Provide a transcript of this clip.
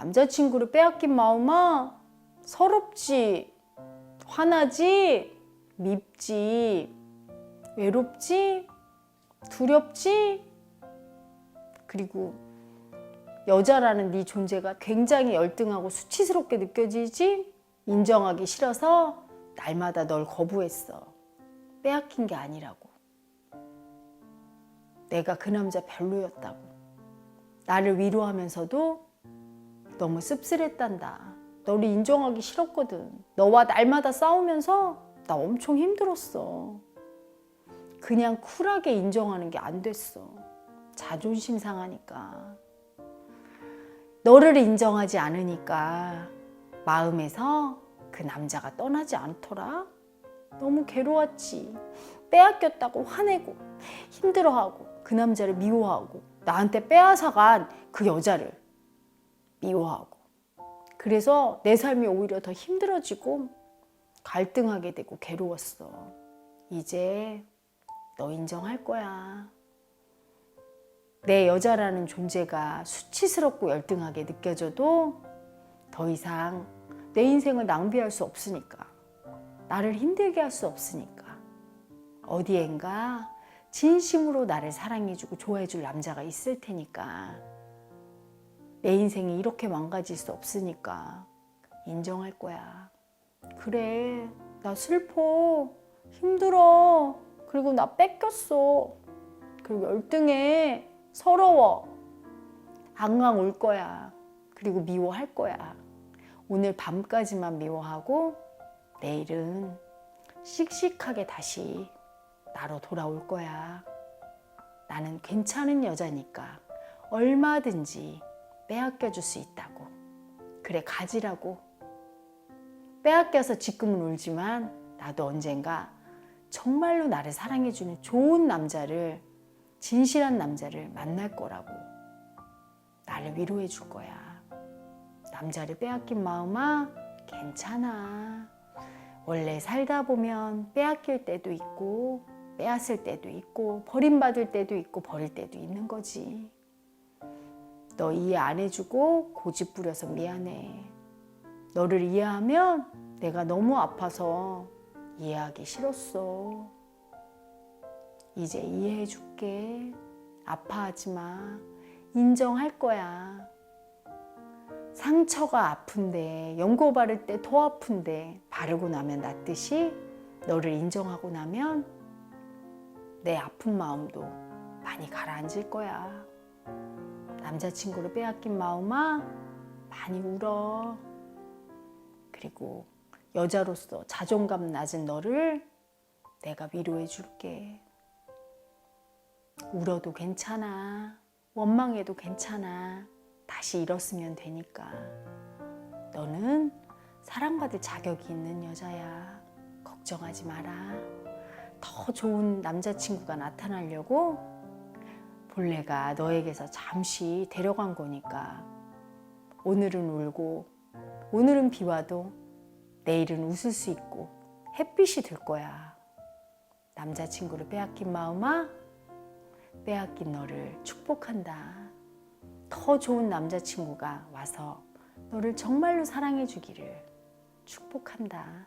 남자친구를 빼앗긴 마음아 서럽지, 화나지, 밉지, 외롭지, 두렵지, 그리고 여자라는 네 존재가 굉장히 열등하고 수치스럽게 느껴지지? 인정하기 싫어서 날마다 널 거부했어. 빼앗긴 게 아니라고. 내가 그 남자 별로였다고. 나를 위로하면서도 너무 씁쓸했단다. 너를 인정하기 싫었거든. 너와 날마다 싸우면서 나 엄청 힘들었어. 그냥 쿨하게 인정하는 게 안 됐어. 자존심 상하니까. 너를 인정하지 않으니까 마음에서 그 남자가 떠나지 않더라. 너무 괴로웠지. 빼앗겼다고 화내고 힘들어하고 그 남자를 미워하고 나한테 빼앗아간 그 여자를 미워하고 그래서 내 삶이 오히려 더 힘들어지고 갈등하게 되고 괴로웠어. 이제 너 인정할 거야. 내 여자라는 존재가 수치스럽고 열등하게 느껴져도 더 이상 내 인생을 낭비할 수 없으니까. 나를 힘들게 할 수 없으니까. 어디엔가 진심으로 나를 사랑해주고 좋아해줄 남자가 있을 테니까. 내 인생이 이렇게 망가질 수 없으니까 인정할 거야. 그래, 나 슬퍼. 힘들어. 그리고 나 뺏겼어. 그리고 열등해. 서러워. 앙앙 울 거야. 그리고 미워할 거야. 오늘 밤까지만 미워하고 내일은 씩씩하게 다시 나로 돌아올 거야. 나는 괜찮은 여자니까 얼마든지 빼앗겨 줄 수 있다고. 그래, 가지라고. 빼앗겨서 지금은 울지만 나도 언젠가 정말로 나를 사랑해주는 좋은 남자를, 진실한 남자를 만날 거라고. 나를 위로해 줄 거야. 남자를 빼앗긴 마음아, 괜찮아. 원래 살다 보면 빼앗길 때도 있고, 빼앗을 때도 있고, 버림받을 때도 있고, 버릴 때도 있는 거지. 너 이해 안 해주고 고집 부려서 미안해. 너를 이해하면 내가 너무 아파서 이해하기 싫었어. 이제 이해해 줄게. 아파하지 마. 인정할 거야. 상처가 아픈데, 연고 바를 때 더 아픈데, 바르고 나면 낫듯이 너를 인정하고 나면 내 아픈 마음도 많이 가라앉을 거야. 남자친구를 빼앗긴 마음아, 많이 울어. 그리고 여자로서 자존감 낮은 너를 내가 위로해 줄게. 울어도 괜찮아. 원망해도 괜찮아. 다시 일었으면 되니까. 너는 사랑받을 자격이 있는 여자야. 걱정하지 마라. 더 좋은 남자친구가 나타나려고 본래가 너에게서 잠시 데려간 거니까. 오늘은 울고, 오늘은 비와도 내일은 웃을 수 있고 햇빛이 될 거야. 남자친구를 빼앗긴 마음아, 빼앗긴 너를 축복한다. 더 좋은 남자친구가 와서 너를 정말로 사랑해 주기를 축복한다.